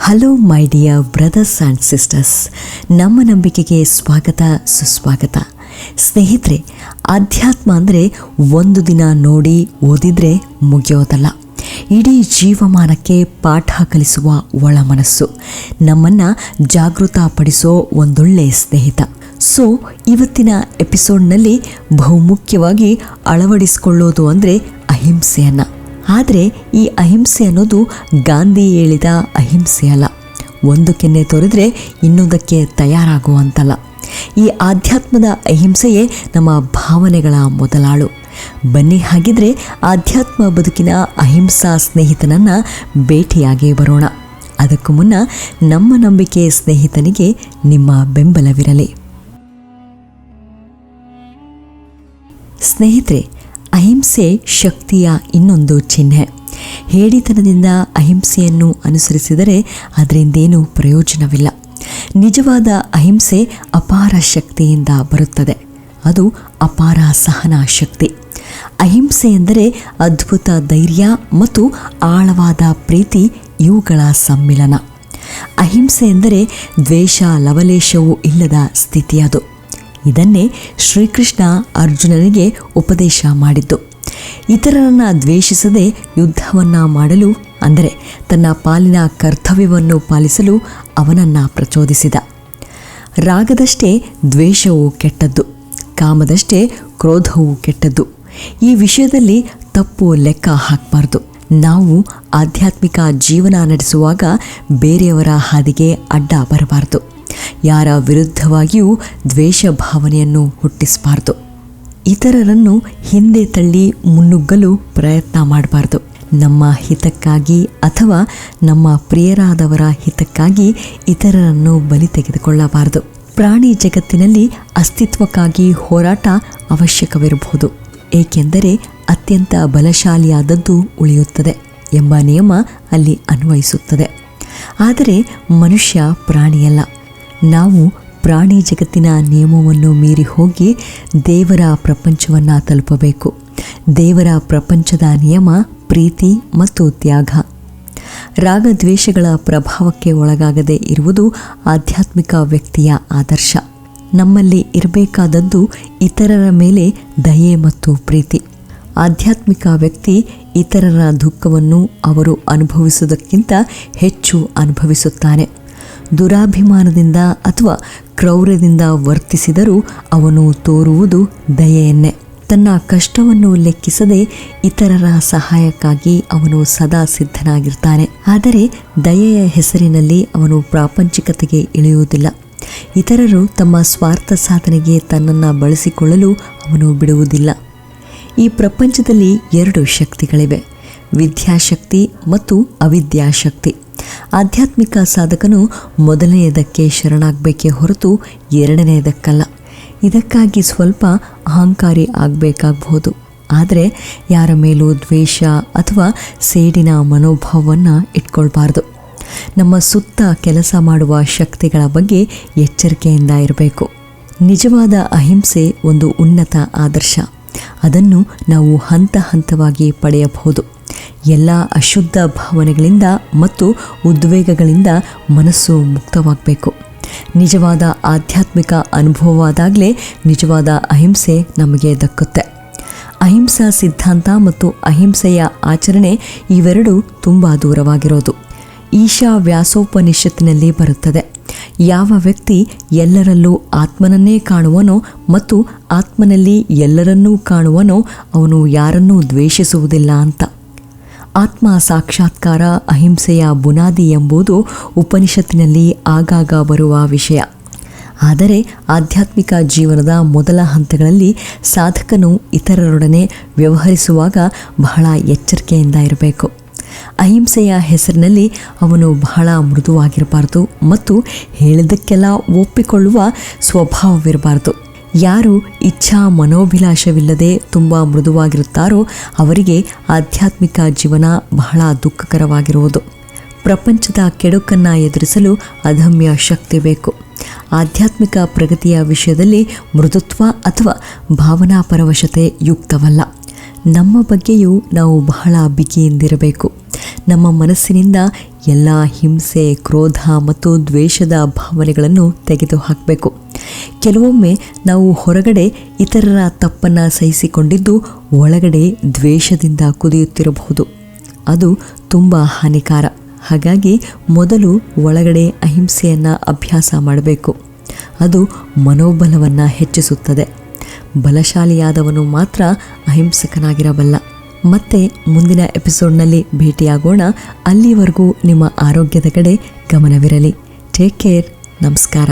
Hello my dear brothers and sisters ನಮ್ಮ ನಂಬಿಕೆಗೆ ಸ್ವಾಗತ, ಸುಸ್ವಾಗತ. ಸ್ನೇಹಿತರೆ ಅಧ್ಯಾತ್ಮ ಅಂದರೆ ಒಂದು ದಿನ ನೋಡಿ ಓದಿದರೆ ಮುಗಿಯೋದಲ್ಲ. ಇಡೀ ಜೀವಮಾನಕ್ಕೆ ಪಾಠ ಕಲಿಸುವ ಒಳ ಮನಸ್ಸು. ನಮ್ಮನ್ನು ಜಾಗೃತಪಡಿಸೋ ಒಂದೊಳ್ಳೆ ಸ್ನೇಹಿತ. ಸೊ ಇವತ್ತಿನ ಎಪಿಸೋಡ್ನಲ್ಲಿ ಬಹುಮುಖ್ಯವಾಗಿ ಅಳವಡಿಸಿಕೊಳ್ಳೋದು ಅಂದರೆ ಅಹಿಂಸೆಯನ್ನು. ಆದರೆ ಈ ಅಹಿಂಸೆ ಅನ್ನೋದು ಗಾಂಧಿ ಹೇಳಿದ ಅಹಿಂಸೆ ಅಲ್ಲ. ಒಂದು ಕೆನ್ನೆ ತೋರಿದ್ರೆ ಇನ್ನೊಂದಕ್ಕೆ ತಯಾರಾಗುವಂತಲ್ಲ. ಈ ಆಧ್ಯಾತ್ಮದ ಅಹಿಂಸೆಯೇ ನಮ್ಮ ಭಾವನೆಗಳ ಮೊದಲಾಳು. ಬನ್ನಿ ಹಾಗಿದ್ರೆ ಆಧ್ಯಾತ್ಮ ಬದುಕಿನ ಅಹಿಂಸಾ ಸ್ನೇಹಿತನನ್ನ ಭೇಟಿಯಾಗಿ ಬರೋಣ. ಅದಕ್ಕೂ ಮುನ್ನ ನಮ್ಮ ನಂಬಿಕೆ ಸ್ನೇಹಿತನಿಗೆ ನಿಮ್ಮ ಬೆಂಬಲವಿರಲಿ. ಸ್ನೇಹಿತರೆ ಅಹಿಂಸೆ ಶಕ್ತಿಯ ಇನ್ನೊಂದು ಚಿಹ್ನೆ. ಹೇಳಿತನದಿಂದ ಅಹಿಂಸೆಯನ್ನು ಅನುಸರಿಸಿದರೆ ಅದರಿಂದೇನೂ ಪ್ರಯೋಜನವಿಲ್ಲ. ನಿಜವಾದ ಅಹಿಂಸೆ ಅಪಾರ ಶಕ್ತಿಯಿಂದ ಬರುತ್ತದೆ. ಅದು ಅಪಾರ ಸಹನ ಶಕ್ತಿ. ಅಹಿಂಸೆ ಎಂದರೆ ಅದ್ಭುತ ಧೈರ್ಯ ಮತ್ತು ಆಳವಾದ ಪ್ರೀತಿ ಇವುಗಳ ಸಮ್ಮಿಲನ. ಅಹಿಂಸೆ ಎಂದರೆ ದ್ವೇಷ ಲವಲೇಶವೂ ಇಲ್ಲದ ಸ್ಥಿತಿಯದು. ಇದನ್ನೇ ಶ್ರೀಕೃಷ್ಣ ಅರ್ಜುನನಿಗೆ ಉಪದೇಶ ಮಾಡಿದ್ದು. ಇತರರನ್ನು ದ್ವೇಷಿಸದೆ ಯುದ್ಧವನ್ನು ಮಾಡಲು, ಅಂದರೆ ತನ್ನ ಪಾಲಿನ ಕರ್ತವ್ಯವನ್ನು ಪಾಲಿಸಲು ಅವನನ್ನು ಪ್ರಚೋದಿಸಿದ. ರಾಗದಷ್ಟೇ ದ್ವೇಷವು ಕೆಟ್ಟದ್ದು, ಕಾಮದಷ್ಟೇ ಕ್ರೋಧವು ಕೆಟ್ಟದ್ದು. ಈ ವಿಷಯದಲ್ಲಿ ತಪ್ಪು ಲೆಕ್ಕ ಹಾಕಬಾರ್ದು. ನಾವು ಆಧ್ಯಾತ್ಮಿಕ ಜೀವನ ನಡೆಸುವಾಗ ಬೇರೆಯವರ ಹಾದಿಗೆ ಅಡ್ಡ ಬರಬಾರ್ದು. ಯಾರ ವಿರುದ್ಧವಾಗಿಯೂ ದ್ವೇಷ ಭಾವನೆಯನ್ನು ಹುಟ್ಟಿಸಬಾರ್ದು. ಇತರರನ್ನು ಹಿಂದೆ ತಳ್ಳಿ ಮುನ್ನುಗ್ಗಲು ಪ್ರಯತ್ನ ಮಾಡಬಾರ್ದು. ನಮ್ಮ ಹಿತಕ್ಕಾಗಿ ಅಥವಾ ನಮ್ಮ ಪ್ರಿಯರಾದವರ ಹಿತಕ್ಕಾಗಿ ಇತರರನ್ನು ಬಲಿ ತೆಗೆದುಕೊಳ್ಳಬಾರದು. ಪ್ರಾಣಿ ಜಗತ್ತಿನಲ್ಲಿ ಅಸ್ತಿತ್ವಕ್ಕಾಗಿ ಹೋರಾಟ ಅವಶ್ಯಕವಿರಬಹುದು. ಏಕೆಂದರೆ ಅತ್ಯಂತ ಬಲಶಾಲಿಯಾದದ್ದು ಉಳಿಯುತ್ತದೆ ಎಂಬ ನಿಯಮ ಅಲ್ಲಿ ಅನ್ವಯಿಸುತ್ತದೆ. ಆದರೆ ಮನುಷ್ಯ ಪ್ರಾಣಿಯಲ್ಲ. ನಾವು ಪ್ರಾಣಿ ಜಗತ್ತಿನ ನಿಯಮವನ್ನು ಮೀರಿ ಹೋಗಿ ದೇವರ ಪ್ರಪಂಚವನ್ನು ತಲುಪಬೇಕು. ದೇವರ ಪ್ರಪಂಚದ ನಿಯಮ, ಪ್ರೀತಿ ಮತ್ತು ತ್ಯಾಗ. ರಾಗದ್ವೇಷಗಳ ಪ್ರಭಾವಕ್ಕೆ ಒಳಗಾಗದೇ ಇರುವುದು ಆಧ್ಯಾತ್ಮಿಕ ವ್ಯಕ್ತಿಯ ಆದರ್ಶ. ನಮ್ಮಲ್ಲಿ ಇರಬೇಕಾದದ್ದು ಇತರರ ಮೇಲೆ ದಯೆ ಮತ್ತು ಪ್ರೀತಿ. ಆಧ್ಯಾತ್ಮಿಕ ವ್ಯಕ್ತಿ ಇತರರ ದುಃಖವನ್ನು ಅವರು ಅನುಭವಿಸುವುದಕ್ಕಿಂತ ಹೆಚ್ಚು ಅನುಭವಿಸುತ್ತಾನೆ. ದುರಾಭಿಮಾನದಿಂದ ಅಥವಾ ಕ್ರೌರ್ಯದಿಂದ ವರ್ತಿಸಿದರೂ ಅವನು ತೋರುವುದು ದಯೆಯನ್ನೇ. ತನ್ನ ಕಷ್ಟವನ್ನು ಲೆಕ್ಕಿಸದೆ ಇತರರ ಸಹಾಯಕ್ಕಾಗಿ ಅವನು ಸದಾ ಸಿದ್ಧನಾಗಿರ್ತಾನೆ. ಆದರೆ ದಯೆಯ ಹೆಸರಿನಲ್ಲಿ ಅವನು ಪ್ರಾಪಂಚಿಕತೆಗೆ ಇಳಿಯುವುದಿಲ್ಲ. ಇತರರು ತಮ್ಮ ಸ್ವಾರ್ಥ ಸಾಧನೆಗೆ ತನ್ನನ್ನು ಬಳಸಿಕೊಳ್ಳಲು ಅವನು ಬಿಡುವುದಿಲ್ಲ. ಈ ಪ್ರಪಂಚದಲ್ಲಿ ಎರಡು ಶಕ್ತಿಗಳಿವೆ. ವಿದ್ಯಾಶಕ್ತಿ ಮತ್ತು ಅವಿದ್ಯಾಶಕ್ತಿ. ಆಧ್ಯಾತ್ಮಿಕ ಸಾಧಕನು ಮೊದಲನೆಯದಕ್ಕೆ ಶರಣಾಗಬೇಕೇ ಹೊರತು ಎರಡನೆಯದಕ್ಕಲ್ಲ. ಇದಕ್ಕಾಗಿ ಸ್ವಲ್ಪ ಅಹಂಕಾರಿ ಆಗಬೇಕಾಗಬಹುದು. ಆದರೆ ಯಾರ ಮೇಲೂ ದ್ವೇಷ ಅಥವಾ ಸೇಡಿನ ಮನೋಭಾವವನ್ನು ಇಟ್ಕೊಳ್ಬಾರ್ದು. ನಮ್ಮ ಸುತ್ತ ಕೆಲಸ ಮಾಡುವ ಶಕ್ತಿಗಳ ಬಗ್ಗೆ ಎಚ್ಚರಿಕೆಯಿಂದ ಇರಬೇಕು. ನಿಜವಾದ ಅಹಿಂಸೆ ಒಂದು ಉನ್ನತ ಆದರ್ಶ. ಅದನ್ನು ನಾವು ಹಂತ ಹಂತವಾಗಿ ಪಡೆಯಬಹುದು. ಎಲ್ಲ ಅಶುದ್ಧ ಭಾವನೆಗಳಿಂದ ಮತ್ತು ಉದ್ವೇಗಗಳಿಂದ ಮನಸ್ಸು ಮುಕ್ತವಾಗಬೇಕು. ನಿಜವಾದ ಆಧ್ಯಾತ್ಮಿಕ ಅನುಭವವಾದಾಗಲೇ ನಿಜವಾದ ಅಹಿಂಸೆ ನಮಗೆ ದಕ್ಕುತ್ತೆ. ಅಹಿಂಸಾ ಸಿದ್ಧಾಂತ ಮತ್ತು ಅಹಿಂಸೆಯ ಆಚರಣೆ ಇವೆರಡೂ ತುಂಬ ದೂರವಾಗಿರೋದು. ಈಶಾ ವ್ಯಾಸೋಪನಿಷತ್ತಿನಲ್ಲಿ ಬರುತ್ತದೆ. ಯಾವ ವ್ಯಕ್ತಿ ಎಲ್ಲರಲ್ಲೂ ಆತ್ಮನನ್ನೇ ಕಾಣುವನೋ ಮತ್ತು ಆತ್ಮನಲ್ಲಿ ಎಲ್ಲರನ್ನೂ ಕಾಣುವನೋ ಅವನು ಯಾರನ್ನೂ ದ್ವೇಷಿಸುವುದಿಲ್ಲ ಅಂತ. ಆತ್ಮ ಸಾಕ್ಷಾತ್ಕಾರ ಅಹಿಂಸೆಯ ಬುನಾದಿ ಎಂಬುದು ಉಪನಿಷತ್ತಿನಲ್ಲಿ ಆಗಾಗ ಬರುವ ವಿಷಯ. ಆದರೆ ಆಧ್ಯಾತ್ಮಿಕ ಜೀವನದ ಮೊದಲ ಹಂತಗಳಲ್ಲಿ ಸಾಧಕನು ಇತರರೊಡನೆ ವ್ಯವಹರಿಸುವಾಗ ಬಹಳ ಎಚ್ಚರಿಕೆಯಿಂದ ಇರಬೇಕು. ಅಹಿಂಸೆಯ ಹೆಸರಿನಲ್ಲಿ ಅವನು ಬಹಳ ಮೃದುವಾಗಿರಬಾರ್ದು ಮತ್ತು ಹೇಳಿದ್ದಕ್ಕೆಲ್ಲ ಒಪ್ಪಿಕೊಳ್ಳುವ ಸ್ವಭಾವವಿರಬಾರ್ದು. ಯಾರು ಇಚ್ಛಾ ಮನೋಭಿಲಾಷವಿಲ್ಲದೆ ತುಂಬ ಮೃದುವಾಗಿರುತ್ತಾರೋ ಅವರಿಗೆ ಆಧ್ಯಾತ್ಮಿಕ ಜೀವನ ಬಹಳ ದುಃಖಕರವಾಗಿರುವುದು. ಪ್ರಪಂಚದ ಕೆಡುಕನ್ನು ಎದುರಿಸಲು ಅದಮ್ಯ ಶಕ್ತಿ ಬೇಕು. ಆಧ್ಯಾತ್ಮಿಕ ಪ್ರಗತಿಯ ವಿಷಯದಲ್ಲಿ ಮೃದುತ್ವ ಅಥವಾ ಭಾವನಾ ಪರವಶತೆ ಯುಕ್ತವಲ್ಲ. ನಮ್ಮ ಬಗ್ಗೆಯೂ ನಾವು ಬಹಳ ಬಿಗಿಯಿಂದಿರಬೇಕು. ನಮ್ಮ ಮನಸ್ಸಿನಿಂದ ಎಲ್ಲ ಹಿಂಸೆ, ಕ್ರೋಧ ಮತ್ತು ದ್ವೇಷದ ಭಾವನೆಗಳನ್ನು ತೆಗೆದುಹಾಕಬೇಕು. ಕೆಲವೊಮ್ಮೆ ನಾವು ಹೊರಗಡೆ ಇತರರ ತಪ್ಪನ್ನು ಸಹಿಸಿಕೊಂಡಿದ್ದು ಒಳಗಡೆ ದ್ವೇಷದಿಂದ ಕುದಿಯುತ್ತಿರಬಹುದು. ಅದು ತುಂಬ ಹಾನಿಕಾರ. ಹಾಗಾಗಿ ಮೊದಲು ಒಳಗಡೆ ಅಹಿಂಸೆಯನ್ನು ಅಭ್ಯಾಸ ಮಾಡಬೇಕು. ಅದು ಮನೋಬಲವನ್ನು ಹೆಚ್ಚಿಸುತ್ತದೆ. ಬಲಶಾಲಿಯಾದವನು ಮಾತ್ರ ಅಹಿಂಸಕನಾಗಿರಬಲ್ಲ. ಮತ್ತೆ ಮುಂದಿನ ಎಪಿಸೋಡ್ನಲ್ಲಿ ಭೇಟಿಯಾಗೋಣ. ಅಲ್ಲಿವರೆಗೂ ನಿಮ್ಮ ಆರೋಗ್ಯದ ಕಡೆ ಗಮನವಿರಲಿ. ಟೇಕ್ ಕೇರ್ ನಮಸ್ಕಾರ.